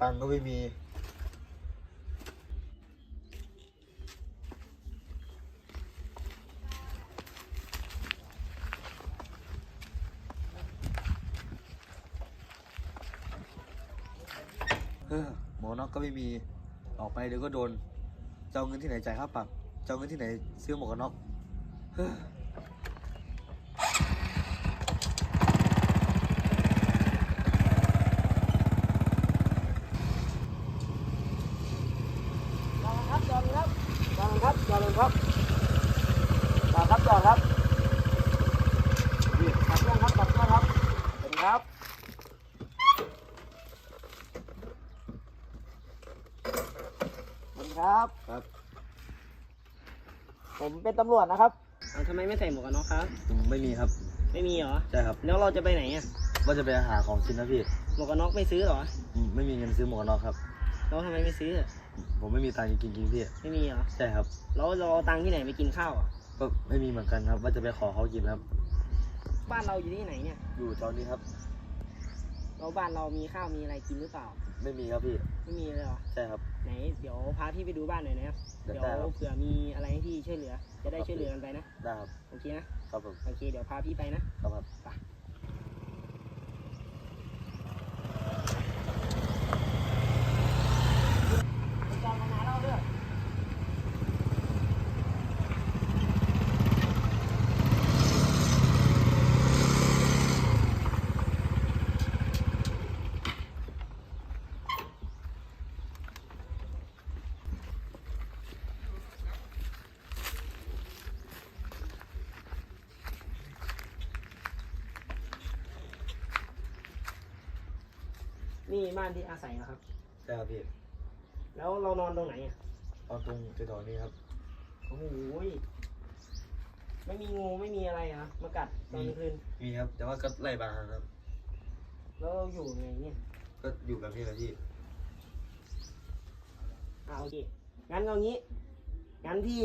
ตังก็ไม่มีหมอนอกก็ไม่มีออกไปเดี๋ยวก็โดนจะเอาเงินที่ไหนจ่ายค่าปรับจะเอาเงินที่ไหนซื้อหมวกกันน็อกเฮ้อ จอดครับจอดครับจ อดครับจอดครับจอดครับจอดครับนี่ขับเครื่องครับขับเครื่องครับสวัสดีครับสวัสดีครับ ครับ ผมเป็นตำรวจนะครับทำไมไม่ใส่หมวกกันน็อกครับ ผมไม่มีครับ ไม่มีเหรอ ใช่ครับ แล้วเราจะไปไหนอะ ว่าจะไปหาของกินนะพี่ หมวกกันน็อกไม่ซื้อเหรออืมไม่มีเงินซื้อหมวกกันน็อกครับ แล้วทำไมไม่ซื้อผมไม่มีตังค์จะกินจริงๆพี่ไม่มีเหรอใช่ครับ แล้วเราเอาตังค์ที่ไหนไปกินข้าวอะก็ไม่มีเหมือนกันครับ ว่าจะไปขอเขากินครับ บ้านเราอยู่ที่ไหนเนี่ยอยู่ตอนนี้ครับ เราบ้านเรามีข้าวมีอะไรกินหรือเปล่า ไม่มีครับพี่ไม่มีเลยเหรอ ใช่ครับ ไหนเดี๋ยวพาพี่ไปดูบ้านหน่อยนะครับได้เดี๋ยวครับ เผื่อมีอะไรให้พี่ช่วยเหลือ จะได้ช่วยเหลือกันไปนะ ได้ครับ โอเคนะ ครับผมโอเคเดี๋ยวพาพี่ไปนะ ครับครับ ไปจองกันนะเราเด้อ นี่บ้านที่อาศัยนะครับ ใช่ครับพี่แล้วเรานอนตรงไหนอะเอาตรงแถวๆนี้ครับ โอ้โหยไม่มีงูไม่มีอะไรอะมากัดตอนกลางคืน มีครับ แต่ว่าก็ไล่บางครับ แล้วเราอยู่ไงเนี่ยก็อยู่กับพี่แหละพี่ อ่าโอเคงั้นเอางี้ งั้นพี่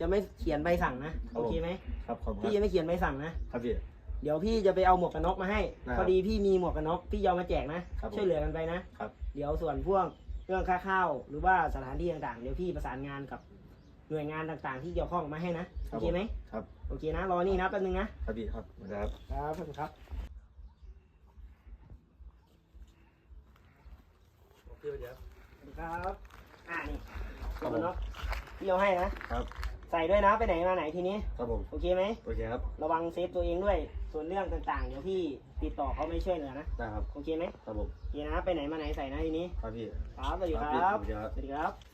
จะไม่เขียนใบสั่งนะ ครับโอเคไหม ครับขอบคุณพี่จะไม่เขียนใบสั่งนะ ครับพี่ เดี๋ยวพี่จะไปเอาหมวกกันน็อกมาให้ได้ครับพอดีพี่มีหมวกกันน็อกพี่ยอมมาแจกนะ ครับผมช่วยเหลือกันไปนะครับ เดี๋ยวส่วนพวกเรื่องค่าข้าวหรือว่าสถานที่ต่างๆ เดี๋ยวพี่ประสานงานกับหน่วยงานต่างๆ ที่เกี่ยวข้องมาให้นะโอเคไหมครับ โอเคนะ รอนี่นะแป๊บนึงนะ ครับพี่ครับครับ ครับขอบคุณครับพี่ไปเดี๋ยวสวัสดีครับ อ่านี่หมครัวบกผมกันน็อกพี่เอาให้นะครับ ใส่ด้วยนะไปไหนมาไหนทีนี้ ครับผมโอเคไหม โอเคครับระวังเซฟตัวเองด้วย ส่วนเรื่องต่างๆ เดี๋ยวพี่ติดต่อเขาไม่ช่วยเหลือนะ ได้ครับโอเคไหมครับผมโอเคนะ ไปไหนมาไหนใส่นะทีนี้ ครับพี่ครับสวัสดีคครัรับบพี่สวัสดีครับ สวัสดีครับ